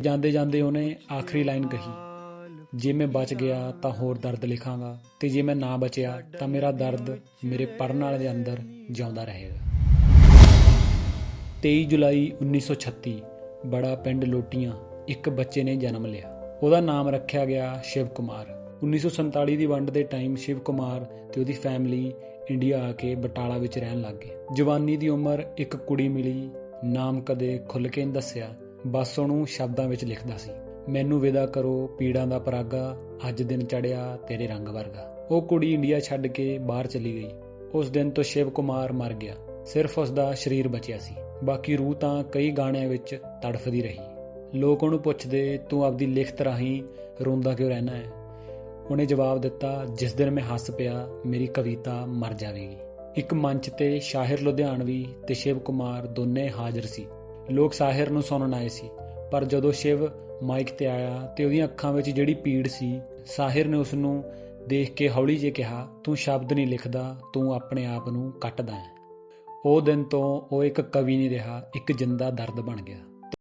ਜਾਂਦੇ ਜਾਂਦੇ ਉਹਨੇ ਆਖਰੀ ਲਾਈਨ ਕਹੀ, ਜੇ ਮੈਂ ਬਚ ਗਿਆ ਤਾਂ ਹੋਰ ਦਰਦ ਲਿਖਾਂਗਾ ਤੇ ਜੇ ਮੈਂ ਨਾ ਬਚਿਆ ਤਾਂ ਮੇਰਾ ਦਰਦ ਮੇਰੇ ਪੜਨ ਵਾਲੇ ਦੇ ਅੰਦਰ ਜਿਉਂਦਾ ਰਹੇਗਾ। 23 ਜੁਲਾਈ 1936 ਬੜਾ ਪਿੰਡ ਲੋਟੀਆਂ, ਇੱਕ ਬੱਚੇ ਨੇ ਜਨਮ ਲਿਆ। ਉਹਦਾ ਨਾਮ ਰੱਖਿਆ ਗਿਆ ਸ਼ਿਵ ਕੁਮਾਰ। 1947 ਦੀ ਵੰਡ ਦੇ ਟਾਈਮ ਸ਼ਿਵ ਕੁਮਾਰ ਤੇ ਉਹਦੀ ਫੈਮਿਲੀ ਇੰਡੀਆ ਆ ਕੇ ਬਟਾਲਾ ਵਿੱਚ ਰਹਿਣ ਲੱਗ ਗਏ। ਜਵਾਨੀ ਦੀ ਉਮਰ ਇੱਕ ਕੁੜੀ ਮਿਲੀ, ਨਾਮ ਕਦੇ ਖੁੱਲ ਕੇ ਨਹੀਂ ਦੱਸਿਆ ਬਸ ਉਹਨੂੰ ਸ਼ਬਦਾਂ ਵਿੱਚ ਲਿਖਦਾ ਸੀ। ਮੈਨੂੰ ਵਿਦਾ ਕਰੋ, ਪੀੜਾਂ ਦਾ ਪਰਾਗਾ, ਅੱਜ ਦਿਨ ਚੜਿਆ ਤੇਰੇ ਰੰਗ ਵਰਗਾ। ਉਹ ਕੁੜੀ ਇੰਡੀਆ ਛੱਡ ਕੇ ਬਾਹਰ ਚਲੀ ਗਈ। ਉਸ ਦਿਨ ਤੋਂ ਸ਼ਿਵ ਕੁਮਾਰ ਮਰ ਗਿਆ। ਸਿਰਫ ਉਸ ਦਾ ਸਰੀਰ ਬਚਿਆ ਸੀ। ਬਾਕੀ ਰੂਹ ਤਾਂ ਕਈ ਗਾਣਿਆਂ ਵਿੱਚ ਤੜਫਦੀ ਰਹੀ। ਲੋਕ ਉਹਨੂੰ ਪੁੱਛਦੇ, ਤੂੰ ਆਪਦੀ ਲਿਖਤ ਰਾਹੀਂ ਰੋਂਦਾ ਕਿਉਂ ਰਹਿਣਾ ਹੈ? ਉਹਨੇ ਜਵਾਬ ਦਿੱਤਾ, ਜਿਸ ਦਿਨ ਮੈਂ ਹੱਸ ਪਿਆ, ਮੇਰੀ ਕਵਿਤਾ ਮਰ ਜਾਵੇਗੀ। ਇੱਕ ਮੰਚ ਤੇ ਸ਼ਾਹਿਰ ਲੁਧਿਆਣਵੀ ਤੇ ਸ਼ਿਵ ਕੁਮਾਰ ਦੋਨੇ ਹਾਜ਼ਰ ਸੀ। ਲੋਕ ਸ਼ਾਹਿਰ ਨੂੰ ਸੁਣਨ ਆਏ ਸੀ। ਪਰ ਜਦੋਂ ਸ਼ਿਵ ਮਾਈਕ ਤੇ ਆਇਆ ਤੇ ਉਹਦੀਆਂ ਅੱਖਾਂ ਵਿੱਚ ਜਿਹੜੀ ਪੀੜ ਸੀ, ਸਾਹਿਰ ਨੇ ਉਸ ਨੂੰ ਦੇਖ ਕੇ ਹੌਲੀ ਜਿਹੇ ਕਿਹਾ, ਤੂੰ ਸ਼ਬਦ ਨਹੀਂ ਲਿਖਦਾ, ਤੂੰ ਆਪਣੇ ਆਪ ਨੂੰ ਕੱਟਦਾ ਹੈ। ਉਹ ਦਿਨ ਤੋਂ ਉਹ ਇੱਕ ਕਵੀ ਨਹੀਂ ਰਿਹਾ, ਇੱਕ ਜਿੰਦਾ ਦਰਦ ਬਣ ਗਿਆ।